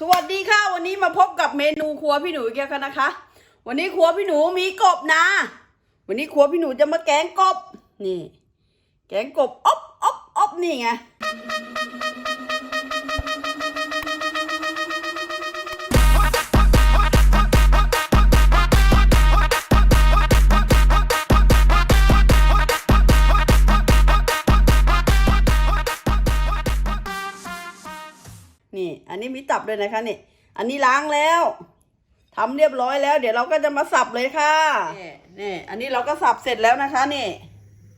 สวัสดีค่ะ วันนี้มาพบกับเมนูครัวพี่หนูเกี่ยวกันนะคะ วันนี้ครัวพี่หนูมีกบนะ วันนี้ครัวพี่หนูจะมาแกงกบ นี่ แกงกบอบอบอบนี่ไง ตับเลยนะคะนี่ อันนี้ล้างแล้วทำเรียบร้อยแล้ว เดี๋ยวเราก็จะมาสับเลยค่ะนี่นี่อันนี้เราก็สับเสร็จแล้วนะคะนี่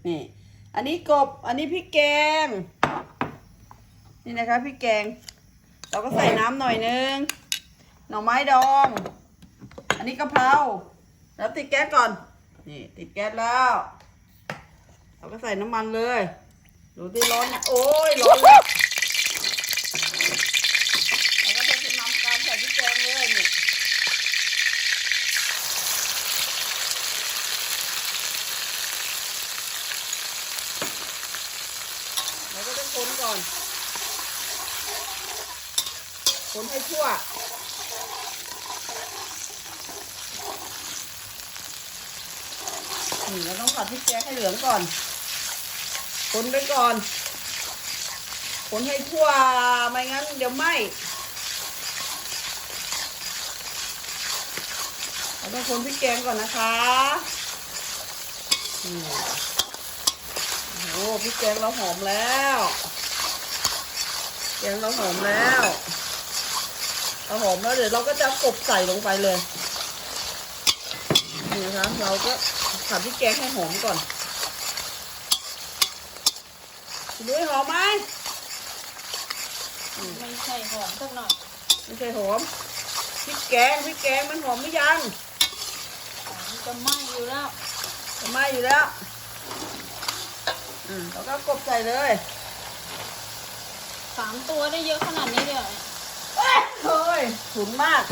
นี่ อันนี้กบ อันนี้พริกแกง นี่นะคะพริกแกง เราก็ใส่น้ำหน่อยนึงหน่อไม้ดอง อันนี้กะเพราแล้วติดแก๊สก่อน นี่ ติดแก๊สแล้ว เราก็ใส่น้ำมันเลย ดูที่ร้อนเนี่ยโอ้ยร้อนแล้ว แล้วก็จะนำการใส่พริกแกงเลยนี่แล้วก็ต้องคนก่อน ค นให้ทั่วนี่เราต้องผัดพริกแกงให้เหลืองก่อน คนไปก่อน คนให้ทั่ว ไม่งั้น เดี๋ยวไหม้เราต้องคนพริกแกงก่อนนะคะอืมโอ้พริกแกงเราหอมแล้วแกงเราหอมแล้ว เราหอมแล้วเดี๋ยวเราก็จะกบใส่ลงไปเลยนี่นะคะเราก็ผัดพริกแกงให้หอมก่อนคุณด้วยหอมไหมไม่ใช่หอมสักหน่อยไม่ใช่หอมพริกแกงพริกแกงมันหอมไม่ยังมันจะไหม้อยู่แล้วทำไมอยู่แล้ว อืมแล้วก็กบใส่เลยสามตัวได้เยอะขนาดนี้เลยเหรอเอ้ยเฮ้ยถุนมาก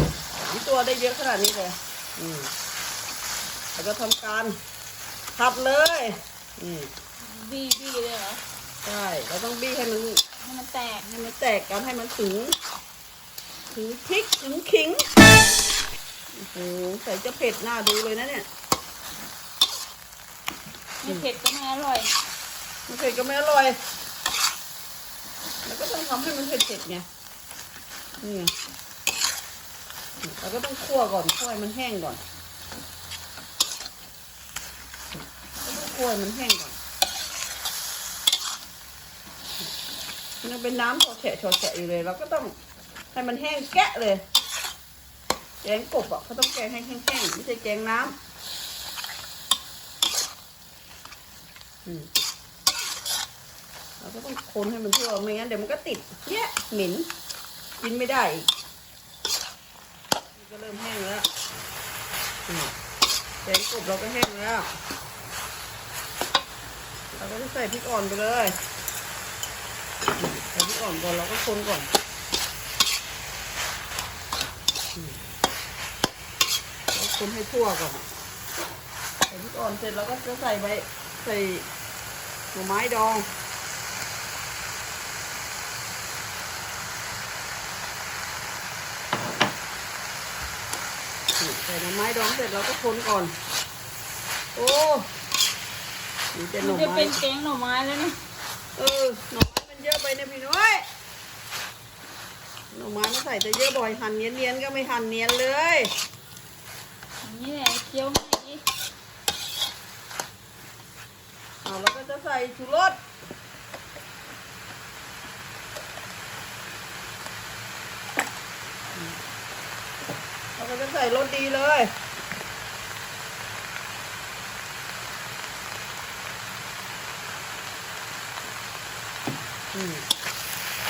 นี่ตัวได้เยอะขนาดนี้เลยอืมแล้วก็ทำการทับเลยอืมบี้บี้เลยเหรอ ใช่เราต้องบี้ให้มันให้มันแตก ให้มันแตกกันให้มันถึง ถึงพริกถึงขิงโอ้โหใส่จะเผ็ดหน้าดูเลยนะเนี่ยไม่เผ็ดก็ไม่อร่อยมันเผ็ดก็ไม่อร่อยแล้วก็ต้องทำให้มันเผ็ดๆไงนี่ไง เราก็ต้องคั่วก่อนคั่วมันแห้งก่อนแล้วก็คั่วมันแห้งก่อนมันเป็นน้ำโชแฉะโชแฉะอยู่เลย เราก็ต้องให้มันแห้งแกะเลย แกงกบอะเขาต้องแกงให้แห้งๆไม่ใช่แกงน้ำเราก็ต้องคนให้มันทั่วไม่งั้นเดี๋ยวมันก็ติดเนี่ยเหม็นกินไม่ได้อีก ก็เริ่มแห้งแล้วอืมแกงกบเราก็แห้งแล้วเราก็จะใส่พริกอ่อนไปเลยใส่พริกอ่อนก่อนเราก็คนก่อนเราคนให้ทั่วก่อนใส่พริกอ่อนเสร็จเราก็จะใส่ใบใส่หน่อไม้ดอง ใส่หน่อไม้ดองเสร็จเราก็คนก่อน โอ้นี่เป็นหมัน่นอจะไม้เป็นแกงหน่อไม้แล้วเนี่ยเออหน่อไม้มันเยอะไปนะพี่น้อยหน่อไม้มันใส่แต่เยอะบ่อยหั่นเนียนๆก็ไม่หั่นเนียนเลยอย่างนี่แหละเคี้ยวง่ายดิเอาแล้วก็จะใส่ชูรส เราก็จะใส่รสดีเลย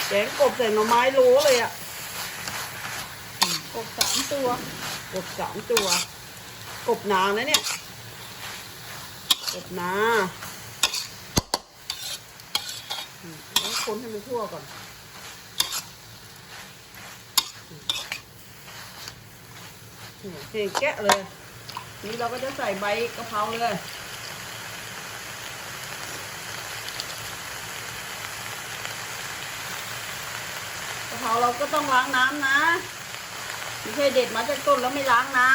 แกงกบใส่หน่อไม้รู้เลยอะ กบสามตัว กบสามตัว กบนานะเนี่ย กบนาแล้วคนให้มันทั่วก่อนอืม เนี่ยเก่งแกะเลย นี่เราก็จะใส่ใบกะเพราเลยกะเพราเราก็ต้องล้างน้ำนะไม่ใช่เด็ดมาจากต้นแล้วไม่ล้างน้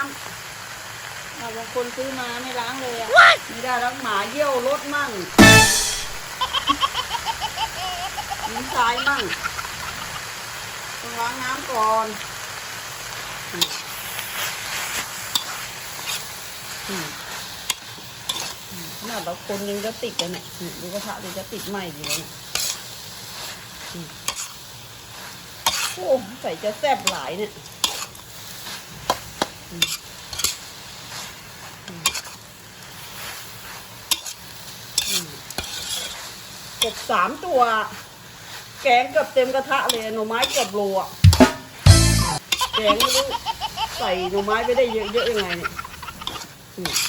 ำเอาบางคนซื้อมาไม่ล้างเลยอะไม่ได้แล้วหมาเยี่ยวรถมั่งหินทรายมั่งต้องล้างน้ำก่อนอืมอืมอืม ขนาดเราคนนึงก็ติดแล้วเนี่ยดูกระทะดูจะติดไหมอยู่แล้วเนี่ยอืมโอ้ใส่จะแซ่บหลายเนี่ยอืมอืมอืมกบสามตัว แกงเกือบเต็มกระทะเลยหน่อไม้เกือบโลอะแกงไม่รู้ใส่หน่อไม้ไปได้เยอะๆยังไงเนี่ย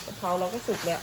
กะเพราเราก็สุกแล้ว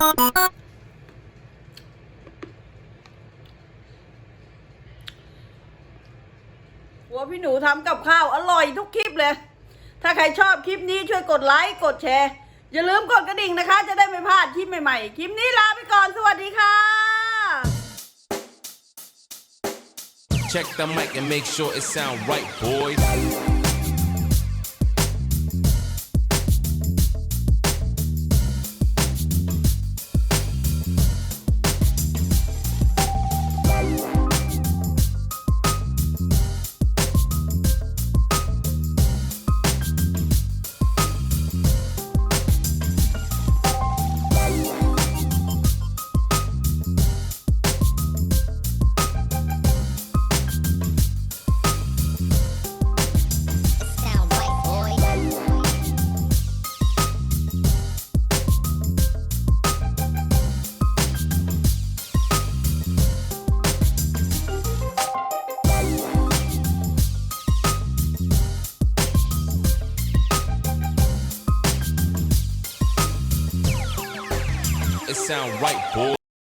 หัวพี่หนูทำกับข้าว อร่อยทุกคลิปเลย ถ้าใครชอบคลิปนี้ช่วยกดไลค์กดแชร์ อย่าลืมกดกระดิ่งนะคะ จะได้ไม่พลาดคลิปใหม่ๆ คลิปนี้ลาไปก่อนสวัสดีค่ะ Check the mic and make sure it sound right, boys. Sound right, boys.